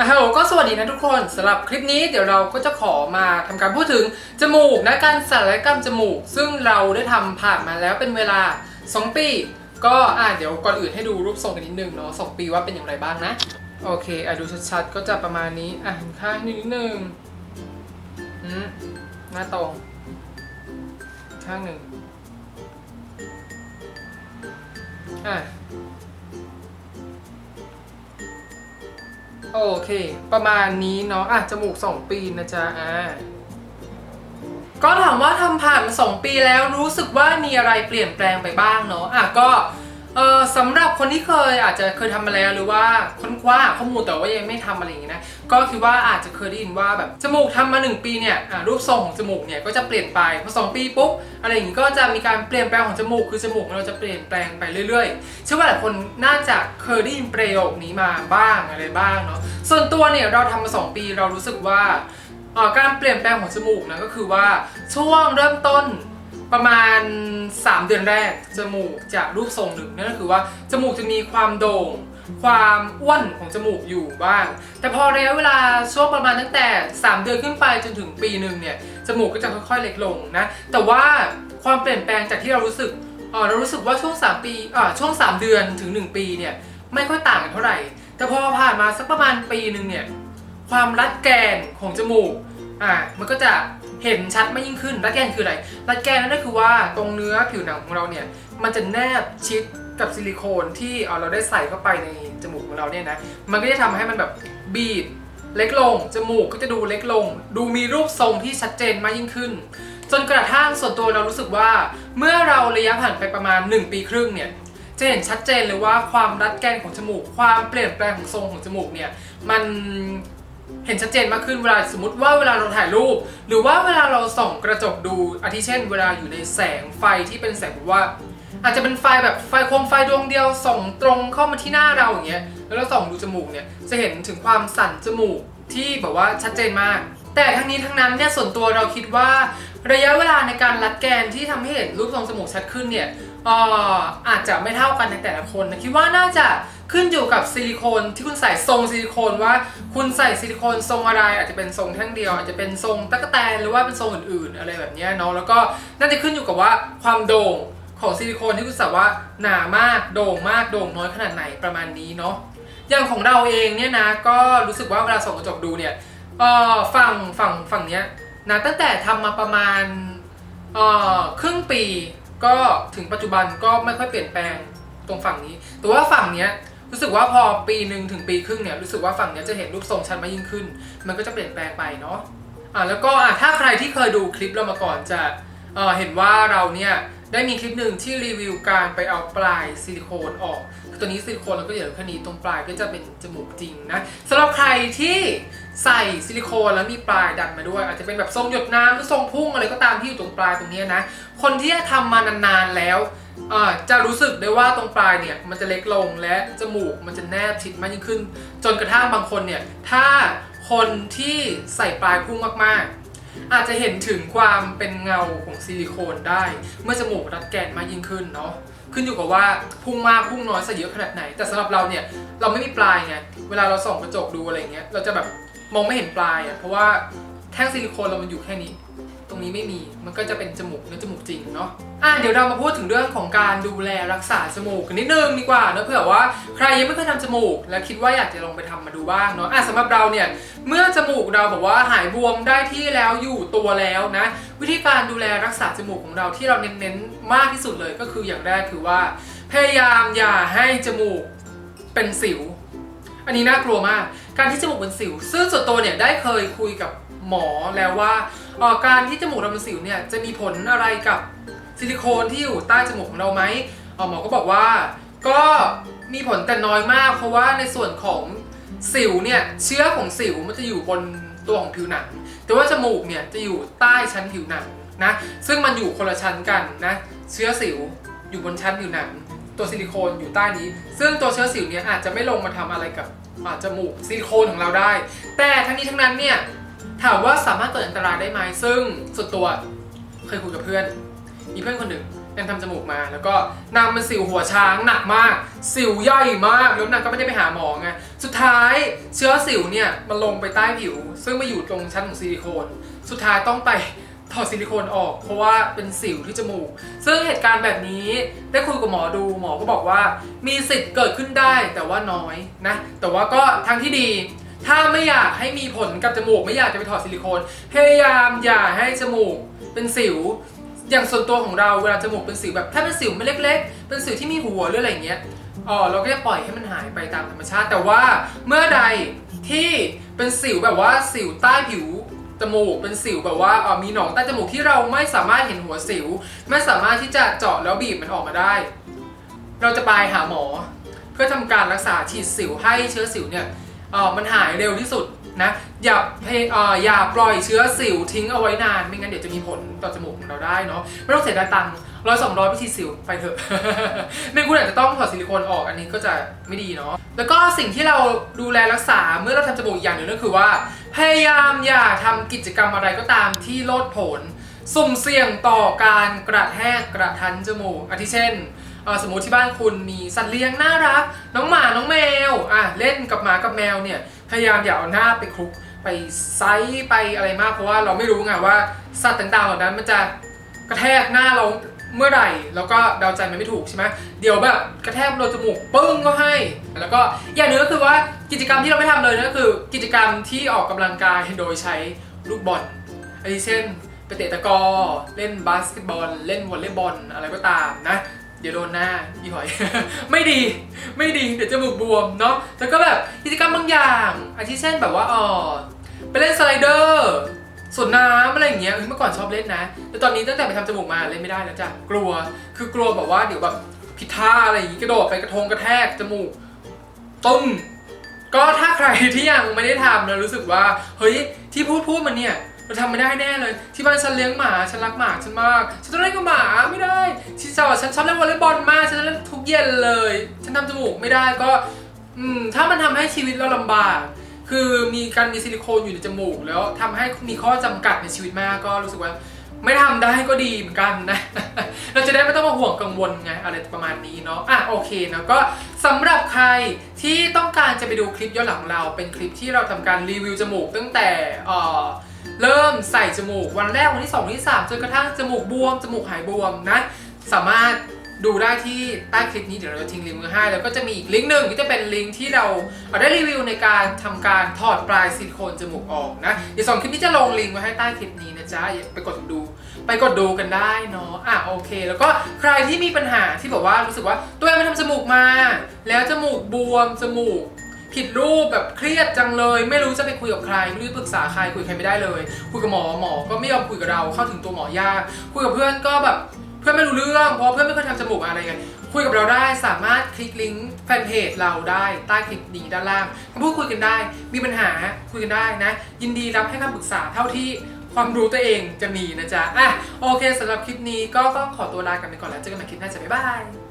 อะฮัลโหลก็สวัสดีนะทุกคนสำหรับคลิปนี้เดี๋ยวเราก็จะขอมาทำการพูดถึงจมูกนะการศัลยกรรมจมูก ซึ่งเราได้ทำผ่านมาแล้วเป็นเวลา 2 ปี ก็อะเดี๋ยวก่อนอื่นให้ดูรูปทรงกันนิดนึงเนาะสองปีว่าเป็นอย่างไรบ้างนะ โอเคอะดูชัดๆก็จะประมาณนี้อะข้างนิดนึงอืมหน้าตรง ข้างหนึ่งอะ โอเค ประมาณนี้เนาะอะจมูก 2 ปีนะจ๊ะอ่าก็ถามว่าทำผ่านมา2ปีแล้วรู้สึกว่ามีอะไรเปลี่ยนแปลงไปบ้างเนาะอะก็ เออสำหรับคนที่เคยอาจจะเคยทำมาแล้วหรือว่าค้นคว้าข้อมูลแต่ว่ายังไม่ทำอะไรอย่างงี้นะก็คิดว่าอาจจะเคยได้ยินว่าแบบจมูกทำมา 1 ปีเนี่ยอะรูปทรงของจมูกเนี่ยก็จะเปลี่ยนไปพอสองปีปุ๊บอะไรอย่างงี้ก็จะมีการเปลี่ยนแปลงของจมูกคือจมูกเราจะเปลี่ยนแปลงไปเรื่อยๆเชื่อว่าหลายคนน่าจะเคยได้ยินประโยคนี้มาบ้างอะไรบ้างเนาะส่วนตัวเนี่ยเราทำมา2ปีเรารู้สึกว่า เอ่อการเปลี่ยนแปลงของจมูกนะก็คือว่าช่วงเริ่มต้น ประมาณ 3 เดือนแรก จมูกจะรูปทรงหนึ่งนั่นก็คือว่าจมูกจะมีความโด่ง ความอ้วนของจมูกอยู่บ้าง แต่พอระยะเวลาช่วงประมาณตั้งแต่ 3 เดือนขึ้นไปจนถึงปีหนึ่งเนี่ยจมูกก็จะค่อยๆเล็กลงนะแต่ว่าความเปลี่ยนแปลงจากที่เรารู้สึกเอ่อเรารู้สึกว่าช่วง 3 ปีอ่าช่วง 3 เดือนถึง 1 ปีเนี่ยไม่ค่อยต่างกันเท่าไหร่ แต่พอผ่านมาสักประมาณปีหนึ่งเนี่ยความรัดแกนของจมูกอ่ามันก็จะ เห็นชัดไมากยิ่งขึ้นรัดแกนคืออะไรรัดแกนนั่นก็คือว่าตรงเนื้อผิวหนังของเราเนี่ยมันจะแนบชิดกับซิลิโคนที่เราได้ใส่เข้าไปในจมูกของเราเนี่ยนะมันก็จะทำให้มันแบบบีบเล็กลง จมูกก็จะดูเล็กลง ดูมีรูปทรงที่ชัดเจนมากยิ่งขึ้น จนกระทั่งส่วนตัวเรารู้สึกว่า เมื่อเราระยะผ่านไปประมาณ 1 ปีครึ่งเนี่ยจะเห็นชัดเจนเลยว่าความรัดแกนของจมูก ความเปลี่ยนแปลงของทรงของจมูกเนี่ยมัน เห็นชัดเจนมากขึ้นเวลาสมมติว่าเวลาเราถ่ายรูป หรือว่าเวลาเราส่องกระจกดูอาทิเช่น เวลาอยู่ในแสงไฟที่เป็นแสงแบบว่า อาจจะเป็นไฟแบบไฟโคมไฟดวงเดียวส่องตรงเข้ามาที่หน้าเราอย่างเงี้ยแล้วเราส่องดูจมูกเนี่ยจะเห็นถึงความสั่นจมูกที่แบบว่าชัดเจนมาก แต่ทั้งนี้ทั้งนั้นเนี่ยส่วนตัวเราคิดว่าระยะเวลาในการรัดแกนที่ทำให้เห็นรูปทรงจมูกชัดขึ้นเนี่ยอ่ออาจจะไม่เท่ากันในแต่ละคนนะคิดว่าน่าจะ ขึ้นอยู่กับซิลิโคนที่คุณใส่ทรงซิลิโคนว่าคุณใส่ซิลิโคนทรงอะไร อาจจะเป็นทรงแท่งเดียว อาจจะเป็นทรงตะกแตนหรือว่าเป็นทรงอื่นๆ อะไรแบบนี้เนาะแล้วก็น่าจะขึ้นอยู่กับว่าความโด่งของซิลิโคนที่คุณใส่ว่าหนามากโด่งมากโด่งน้อยขนาดไหนประมาณนี้เนาะอย่างของเราเองเนี่ยนะก็รู้สึกว่าเวลาส่องกระจกดูเนี่ยเออฝั่งฝั่งฝั่งเนี้ยนะตั้งแต่ทำมาประมาณเออครึ่งปีก็ถึงปัจจุบันก็ไม่ค่อยเปลี่ยนแปลงตรงฝั่งนี้ แต่ว่าฝั่งเนี้ย รู้สึกว่าพอปีหนึ่งถึงปีครึ่งเนี่ยรู้สึกว่าฝั่งเนี้ยจะเห็นรูปทรงชัดมากยิ่งขึ้น มันก็จะเปลี่ยนแปลงไปเนาะอ่าแล้วก็อ่าถ้าใครที่เคยดูคลิปเรามาก่อนจะเอ่อเห็นว่าเราเนี่ย ได้มีคลิปหนึ่งที่รีวิวการไปเอาปลายซิลิโคนออกตัวนี้ซิลิโคนเราก็เหลือแค่นี้ตรงปลายก็จะเป็นจมูกจริงนะสำหรับใครที่ใส่ซิลิโคนแล้วมีปลายดันมาด้วย อาจจะเป็นแบบทรงหยดน้ำหรือทรงพุ่งอะไรก็ตามที่อยู่ตรงปลายตรงนี้นะ คนที่ทำมานานๆแล้วจะรู้สึกได้ว่าตรงปลายเนี่ยมันจะเล็กลงและจมูกมันจะแนบชิดมากยิ่งขึ้น จนกระทั่งบางคนเนี่ยถ้าคนที่ใส่ปลายพุ่งมากๆ อาจจะเห็นถึงความเป็นเงาของซิลิโคนได้ เมื่อจมูกรัดแกนมากยิ่งขึ้นเนาะขึ้นอยู่กับว่าพุ่งมากพุ่งน้อยซะเยอะขนาดไหน แต่สำหรับเราเนี่ยเราไม่มีปลายไงเวลาเราส่องกระจกดูอะไรเงี้ยเราจะแบบมองไม่เห็นปลายอะเพราะว่าแท่งซิลิโคนเรามันอยู่แค่นี้ รงนี้ไม่มี มันก็จะเป็นจมูกเนื้อจมูกจริงเนาะอะเดี๋ยวเรามาพูดถึงเรื่องของการดูแลรักษาจมูกกันนิดนึงดีกว่าเนะเผื่อว่าใครยังไม่เคยทำจมูก และคิดว่าอยากจะลองไปทำมาดูบ้างเนาะอะสำหรับเราเนี่ยเมื่อจมูกเราบอกว่าหายบวมได้ที่แล้วอยู่ตัวแล้วนะ วิธีการดูแลรักษาจมูกของเราที่เราเน้นๆมากที่สุดเลยก็คืออย่างแรกคือว่า พยายามอย่าให้จมูกเป็นสิว อันนี้น่ากลัวมาก การที่จมูกเป็นสิว ซึ่งส่วนตัวเนี่ยได้เคยคุยกับหมอแล้วว่า การที่จมูกเราเป็นสิวเนี่ยจะมีผลอะไรกับซิลิโคนที่อยู่ใต้จมูกของเราไหมออหมอก็บอกว่าก็มีผลแต่น้อยมาก เพราะว่าในส่วนของสิวเนี่ยเชื้อของสิวมันจะอยู่บนตัวของผิวหนัง แต่ว่าจมูกเนี่ยจะอยู่ใต้ชั้นผิวหนังนะซึ่งมันอยู่คนละชั้นกันนะเชื้อสิวอยู่บนชั้นผิวหนัง ตัวซิลิโคนอยู่ใต้นี้ ซึ่งตัวเชื้อสิวเนี่ยอาจจะไม่ลงมาทำอะไรกับจมูกซิลิโคนของเราได้ แต่ทั้งนี้ทั้งนั้นเนี่ย ถามว่าสามารถเกิดอันตรายได้ไหมซึ่งส่วนตัวเคยคุยกับเพื่อน มีเพื่อนคนหนึ่งนางทำจมูกมา แล้วก็นางเป็นสิวหัวช้างหนักมาก สิวใหญ่มากแล้วนางก็ไม่ได้ไปหาหมอไงสุดท้ายเชื้อสิวเนี่ยมันลงไปใต้ผิว ซึ่งมาอยู่ตรงชั้นของซิลิโคน สุดท้ายต้องไปถอดซิลิโคนออก เพราะว่าเป็นสิวที่จมูก ซึ่งเหตุการณ์แบบนี้ได้คุยกับหมอดูหมอก็บอกว่า มีสิทธิ์เกิดขึ้นได้แต่ว่าน้อยนะแต่ว่าก็ทางที่ดี ถ้าไม่อยากให้มีผลกับจมูก ไม่อยากจะไปถอดซิลิโคน พยายามอย่าให้จมูกเป็นสิว อย่างส่วนตัวของเราเวลาจมูกเป็นสิวแบบถ้าเป็นสิวไม่เล็ก ๆ เป็นสิวที่มีหัวหรืออะไรเงี้ยอ๋อเราก็จะปล่อยให้มันหายไปตามธรรมชาติ แต่ว่าเมื่อใดที่เป็นสิวแบบว่าสิวใต้ผิวจมูกเป็นสิวแบบว่าเออมีหนองใต้จมูกที่เราไม่สามารถเห็นหัวสิว ไม่สามารถที่จะเจาะแล้วบีบมันออกมาได้ เราจะไปหาหมอ เพื่อทำการรักษาฉีดสิวให้เชื้อสิวเนี่ย เออมันหายเร็วที่สุดนะอย่าเพเอ่ออย่าปล่อยเชื้อสิวทิ้งเอาไว้นาน ไม่งั้นเดี๋ยวจะมีผลต่อจมูกของเราได้เนาะไม่ต้องเสียดายตังค์ร้อยสองร้อยไปฉีดสิวไปเถอะ ไม่คุณอาจจะต้องถอดซิลิโคนออกอันนี้ก็จะไม่ดีเนาะแล้วก็สิ่งที่เราดูแลรักษาเมื่อเราทำจมูกอย่างหนึ่งก็คือว่า พยายามอย่าทำกิจกรรมอะไรก็ตามที่โลดโผนสุ่มเสี่ยงต่อการกระแทกกระทันจมูกอาทิเช่น สมมติที่บ้านคุณมีสัตว์เลี้ยงน่ารัก น้องหมาน้องแมวอะเล่นกับหมากับแมวเนี่ยพยายามอย่าเอาหน้าไปคลุกไปไซส์ไปอะไรมากเพราะว่าเราไม่รู้ไงว่าสัตว์ต่างๆเหล่านั้นมันจะกระแทกหน้าเราเมื่อไหร่แล้วก็เดาใจมันไม่ถูกใช่ไหมเดี๋ยวแบบกระแทกโดนจมูกปึ้งก็ให้ แล้วก็อย่างหนึงก็คือว่ากิจกรรมที่เราไม่ทำเลยนั่นก็คือ กิจกรรมที่ออกกำลังกายโดยใช้ลูกบอลไอาทิเช่นไปเตะตะกร้อเล่นบาสเกตบอล เล่นวอลเลย์บอลอะไรก็ตามนะ เดี๋ยวโดนหน้ายี่หอย ไม่ดี ไม่ดี เดี๋ยวจมูกบวมเนาะ แล้วก็แบบกิจกรรมบางอย่างอาทิเช่นแบบว่าอ๋อไปเล่นสไลเดอร์สวนน้ำอะไรอย่างเงี้ยเมื่อก่อนชอบเล่นนะ แต่ตอนนี้ตั้งแต่ไปทำจมูกมาเล่นไม่ได้แล้วจ้ะ กลัว คือกลัวแบบว่าเดี๋ยวแบบผิดท่าอะไรอย่างงี้กระโดดไปกระทงกระแทกจมูกตึ้มก็ถ้าใครที่ยังไม่ได้ทำแล้วรู้สึกว่า เฮ้ยที่พูดพูดมันเนี่ย เราทำไม่ได้แน่เลย ที่บ้านฉันเลี้ยงหมาฉันรักหมาฉันมากฉันต้องเล่นกับหมาไม่ได้ที่จอฉันชอบเล่นวอลเลย์บอลมากฉันเล่นทุกเย็นเลย ฉันทำจมูกไม่ได้ก็ อืมถ้ามันทำให้ชีวิตเราลำบาก คือมีการมีซิลิโคนอยู่ในจมูก แล้วทำให้มีข้อจำกัดในชีวิตมากก็รู้สึกว่า ไม่ทำได้ก็ดีเหมือนกันนะ เราจะได้ไม่ต้องมาห่วงกังวลไงอะไรประมาณนี้เนาะ อะโอเคนะก็สำหรับใครที่ต้องการจะไปดูคลิปย้อนหลังเราเป็นคลิปที่เราทำการรีวิวจมูกตั้งแต่เอ่อ เริ่มใส่จมูกวันแรกวันที่2วันที่3จนกระทั่งจมูกบวมจมูกหายบวมนะสามารถดูได้ที่ใต้คลิปนี้เดี๋ยวเราจะทิ้งลิงก์ไว้ให้ แล้วก็จะมีอีกลิงก์หนึ่งที่จะเป็นลิงก์ที่เราเอาได้รีวิวในการทำการถอดปลายซิลิโคนจมูกออกนะเดี๋ยวสองคลิปนี้จะลงลิงก์ไว้ให้ใต้คลิปนี้นะจ๊ะไปกดดู ไปกดดูกันได้เนาะอะโอเค แล้วก็ใครที่มีปัญหาที่แบบว่ารู้สึกว่าตัวเองไปทำจมูกมา แล้วจมูกบวมจมูก ผิดรูปแบบเครียดจังเลย ไม่รู้จะไปคุยกับใครไม่รู้จะปรึกษาใครคุยกับใครไม่ได้เลย คุยกับหมอหมอก็ไม่ยอมคุยกับเราเข้าถึงตัวหมอยากคุยกับเพื่อนก็แบบเพื่อนไม่รู้เรื่องเพราะเพื่อนไม่เคยทำจมูกอะไรไงคุยกับเราได้สามารถคลิกลิงก์แฟนเพจเราได้ใต้คลิปนี้ด้านล่างมาพูดคุยกันได้ มีปัญหาคุยกันได้นะ ยินดีรับให้คำปรึกษาเท่าที่ความรู้ตัวเองจะมีนะจ๊ะอะโอเคสำหรับคลิปนี้ก็ต้องขอตัวลากันไปก่อนแล้วเจอกันใหม่คลิปหน้าจ้ะบ๊ายบาย